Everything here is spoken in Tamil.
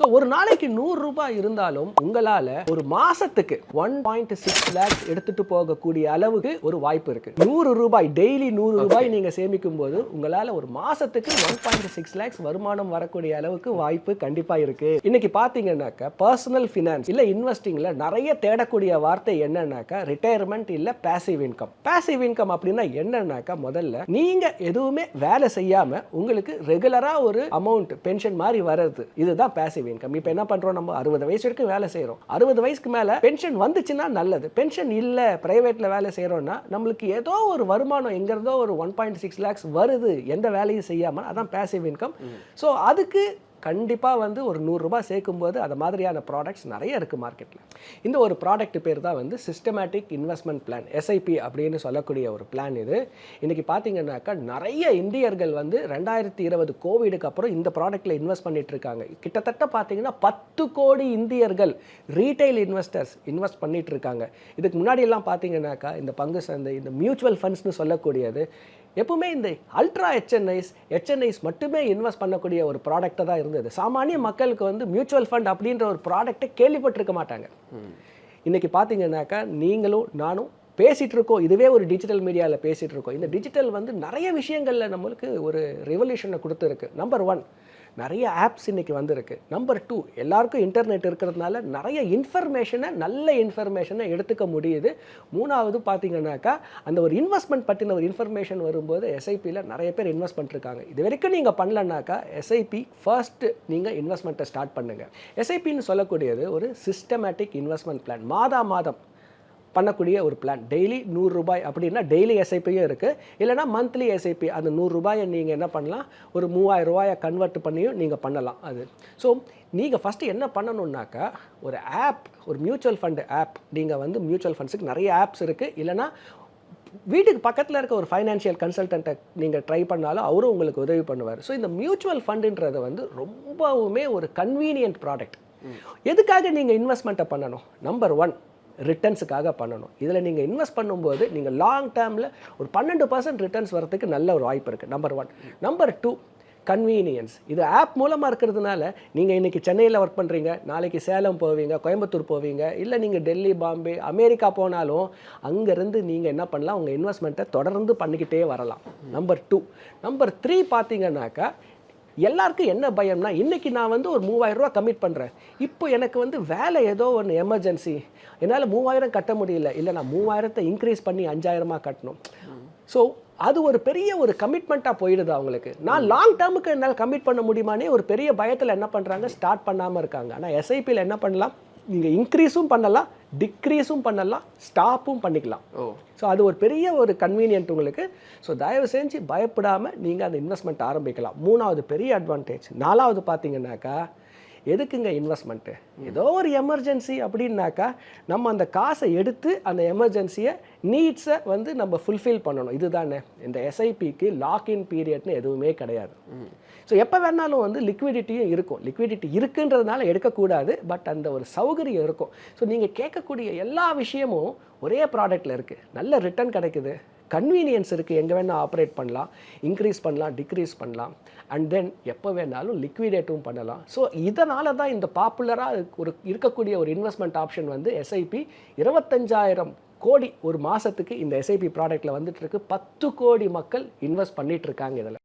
ஸோ ஒரு நாளைக்கு நூறு ரூபாய் இருந்தாலும் உங்களால ஒரு மாசத்துக்கு ஒன் பாயிண்ட் சிக்ஸ் லேக்ஸ் எடுத்துட்டு போகக்கூடிய அளவுக்கு ஒரு வாய்ப்பு இருக்கு. நூறு ரூபாய் டெய்லி நூறு ரூபாய் நீங்க சேமிக்கும் போது உங்களால ஒரு மாசத்துக்கு ஒன் பாயிண்ட் சிக்ஸ் லேக்ஸ் வருமானம் வரக்கூடிய அளவுக்கு வாய்ப்பு கண்டிப்பா இருக்கு. இன்னைக்கு பாத்தீங்கன்னாக்கா பர்சனல் ஃபினான்ஸ் இல்ல இன்வெஸ்டிங்ல நிறைய தேடக்கூடிய வார்த்தை என்னன்னாக்கா ரிட்டையர்மெண்ட் இல்ல பேசிவ் இன்கம் பேசிவ் இன்கம் அப்படின்னா என்னன்னாக்கா முதல்ல நீங்க எதுவுமே வேலை செய்யாம உங்களுக்கு ரெகுலரா ஒரு அமௌண்ட் பென்ஷன் மாதிரி வர்றது. இதுதான் பேசிவ் இன்கம் இப்போ என்ன பண்றோம் நம்ம? அறுபது வயசு வரைக்கும் வேலை செய்றோம். அறுபது வயசுக்கு மேல பென்ஷன் வந்துச்சுன்னா நல்லது. பென்ஷன் இல்ல பிரைவேட்ல வேலை செய்றோம்னா நம்மளுக்கு ஏதோ ஒரு வருமானம் எங்க இருந்தோ ஒரு ஒன் பாயிண்ட் சிக்ஸ் லேக்ஸ் வருது எந்த வேலையும் செய்யாம அதான் பேசிவ் இன்கம் ஸோ அதுக்கு கண்டிப்பாக வந்து ஒரு நூறுரூபா சேர்க்கும்போது அது மாதிரியான ப்ராடக்ட்ஸ் நிறைய இருக்குது மார்க்கெட்டில் இந்த ஒரு ப்ராடக்ட் பேர் தான் வந்து சிஸ்டமேட்டிக் இன்வெஸ்ட்மெண்ட் பிளான் எஸ்ஐபி அப்படின்னு சொல்லக்கூடிய ஒரு பிளான் இது. இன்றைக்கி பார்த்தீங்கன்னாக்கா நிறைய இந்தியர்கள் வந்து ரெண்டாயிரத்தி இருபது கோவிடுக்கு அப்புறம் இந்த ப்ராடக்ட்டில் இன்வெஸ்ட் பண்ணிட்டு இருக்காங்க. கிட்டத்தட்ட பார்த்தீங்கன்னா பத்து கோடி இந்தியர்கள் ரீட்டைல் இன்வெஸ்டர்ஸ் இன்வெஸ்ட் பண்ணிட்டு இருக்காங்க. இதுக்கு முன்னாடி எல்லாம் பார்த்தீங்கன்னாக்கா இந்த பங்கு சந்தை இந்த மியூச்சுவல் ஃபண்ட்ஸ்னு சொல்லக்கூடியது எப்பவுமே இந்த அல்ட்ரா ஹெச்என்ஐஸ் ஹெச்என்ஐஸ் மட்டுமே இன்வெஸ்ட் பண்ணக்கூடிய ஒரு ப்ராடக்டாக தான் இருந்தது. சாமானிய மக்களுக்கு வந்து மியூச்சுவல் ஃபண்ட் அப்படின்ற ஒரு ப்ராடக்ட்டை கேள்விப்பட்டிருக்க மாட்டாங்க. இன்னைக்கு பார்த்தீங்கன்னாக்கா நீங்களும் நானும் பேசிகிட்டு இருக்கோம். இதுவே ஒரு டிஜிட்டல் மீடியாவில் பேசிகிட்டு இருக்கோம். இந்த டிஜிட்டல் வந்து நிறைய விஷயங்களில் நம்மளுக்கு ஒரு ரெவல்யூஷனை கொடுத்துருக்கு. நம்பர் ஒன் நிறைய ஆப்ஸ் இன்னைக்கு வந்திருக்கு. நம்பர் டூ எல்லாருக்கும் இன்டர்நெட் இருக்கிறதுனால நிறைய இன்ஃபர்மேஷனை நல்ல இன்ஃபர்மேஷனை எடுத்துக்க முடியுது. மூணாவது பார்த்தீங்கன்னாக்கா அந்த ஒரு இன்வெஸ்ட்மெண்ட் பற்றின ஒரு இன்ஃபர்மேஷன் வரும்போது எஸ்ஐபியில் நிறைய பேர் இன்வெஸ்ட் பண்ணிருக்காங்க இது வரைக்கும் நீங்கள் பண்ணலனாக்கா எஸ்ஐபி ஃபர்ஸ்ட்டு நீங்கள் இன்வெஸ்ட்மெண்ட்டை ஸ்டார்ட் பண்ணுங்கள் எஸ்ஐபின்னு சொல்லக்கூடியது ஒரு சிஸ்டமேட்டிக் இன்வெஸ்ட்மெண்ட் பிளான் மாதா மாதம் பண்ணக்கூடிய ஒரு பிளான் டெய்லி நூறு ரூபாய் அப்படின்னா டெய்லி எஸ்ஐபியும் இருக்குது இல்லைனா மந்த்லி எஸ்ஐபி அந்த நூறு ரூபாயை நீங்கள் என்ன பண்ணலாம்? ஒரு மூவாயிரம் ரூபாயை கன்வெர்ட் பண்ணியும் நீங்கள் பண்ணலாம் அது. ஸோ நீங்கள் ஃபஸ்ட்டு என்ன பண்ணணுன்னாக்கா ஒரு ஆப் ஒரு மியூச்சுவல் ஃபண்டு ஆப் நீங்கள் வந்து மியூச்சுவல் ஃபண்ட்ஸுக்கு நிறைய ஆப்ஸ் இருக்குது இல்லைனா வீட்டுக்கு பக்கத்தில் இருக்க ஒரு ஃபைனான்ஷியல் கன்சல்டண்ட்டை நீங்கள் ட்ரை பண்ணாலும் அவரும் உங்களுக்கு உதவி பண்ணுவார். ஸோ இந்த மியூச்சுவல் ஃபண்டுன்றது வந்து ரொம்பவுமே ஒரு கன்வீனியன்ட் ப்ராடக்ட் எதுக்காக நீங்கள் இன்வெஸ்ட்மெண்ட்டை பண்ணணும்? நம்பர் ஒன் ரிட்டர்ன்ஸுக்காக பண்ணணும். இதில் நீங்கள் இன்வெஸ்ட் பண்ணும்போது நீங்கள் லாங் டேர்மில் ஒரு பன்னெண்டு பர்சன்ட் ரிட்டர்ன்ஸ் வரதுக்கு நல்ல ஒரு வாய்ப்பு இருக்குது number one number two convenience இது ஆப் மூலமாக இருக்கிறதுனால நீங்கள் இன்றைக்கி சென்னையில் ஒர்க் பண்ணுறீங்க நாளைக்கு சேலம் போவீங்க கோயம்புத்தூர் போவீங்க இல்லை நீங்கள் டெல்லி பாம்பே அமெரிக்கா போனாலும் அங்கேருந்து நீங்கள் என்ன பண்ணலாம் உங்கள் இன்வெஸ்ட்மெண்ட்டை தொடர்ந்து பண்ணிக்கிட்டே வரலாம். நம்பர் டூ நம்பர் த்ரீ பார்த்தீங்கன்னாக்கா எல்லாருக்கும் என்ன பயம்னா இன்றைக்கி நான் வந்து ஒரு மூவாயிரம் ரூபா கமிட் பண்ணுறேன் இப்போ எனக்கு வந்து வேலை ஏதோ ஒன்று எமர்ஜென்சி என்னால் மூவாயிரம் கட்ட முடியல. இல்லை நான் மூவாயிரத்தை இன்க்ரீஸ் பண்ணி அஞ்சாயிரமாக கட்டணும். ஸோ அது ஒரு பெரிய ஒரு கமிட்மெண்ட்டாக போயிடுது அவங்களுக்கு. நான் லாங் டேர்முக்கு என்னால் கமிட் பண்ண முடியுமானே ஒரு பெரிய பயத்தில் என்ன பண்ணுறாங்க ஸ்டார்ட் பண்ணாமல் இருக்காங்க. ஆனால் எஸ்ஐபியில் என்ன பண்ணலாம்? நீங்கள் இன்க்ரீஸும் பண்ணலாம். டிக்ரீஸும் பண்ணலாம் ஸ்டாப்பும் பண்ணிக்கலாம். ஓ. ஸோ அது ஒரு பெரிய ஒரு கன்வீனியன்ட் உங்களுக்கு. ஸோ தயவு செஞ்சு பயப்படாமல் நீங்கள் அந்த இன்வெஸ்ட்மெண்ட் ஆரம்பிக்கலாம். மூணாவது பெரிய அட்வான்டேஜ் நாலாவது பார்த்தீங்கன்னாக்கா எதுக்குங்க இன்வெஸ்ட்மெண்ட்டு ஏதோ ஒரு எமர்ஜென்சி அப்படின்னாக்கா நம்ம அந்த காசை எடுத்து அந்த எமர்ஜென்சியை நீட்ஸை வந்து நம்ம ஃபுல்ஃபில் பண்ணணும். இதுதானே. இந்த எஸ்ஐபிக்கு லாக்இன் பீரியட்னு எதுவுமே கிடையாது. ஸோ எப்போ வேணாலும் வந்து லிக்விடிட்டியும் இருக்கும். லிக்விடிட்டி இருக்குன்றதுனால எடுக்கக்கூடாது பட் அந்த ஒரு சௌகரியம் இருக்கும். ஸோ நீங்கள் கேட்கக்கூடிய எல்லா விஷயமும் ஒரே ப்ராடக்ட்டில் இருக்குது நல்ல ரிட்டர்ன் கிடைக்குது. கன்வீனியன்ஸ் இருக்குது எங்கே வேணால் ஆப்ரேட் பண்ணலாம். இன்க்ரீஸ் பண்ணலாம் டிக்ரீஸ் பண்ணலாம். அண்ட் தென் எப்போ வேணாலும் லிக்விடேட்டும் பண்ணலாம். ஸோ இதனால தான் இந்த பாப்புலராக ஒரு இருக்கக்கூடிய ஒரு இன்வெஸ்ட்மெண்ட் ஆப்ஷன் வந்து எஸ்ஐபி இருபத்தஞ்சாயிரம் கோடி ஒரு மாதத்துக்கு இந்த எஸ்ஐபி ப்ராடக்ட்டில் வந்துட்டு இருக்கு. பத்து கோடி மக்கள் இன்வெஸ்ட் பண்ணிகிட்ருக்காங்க இதில்.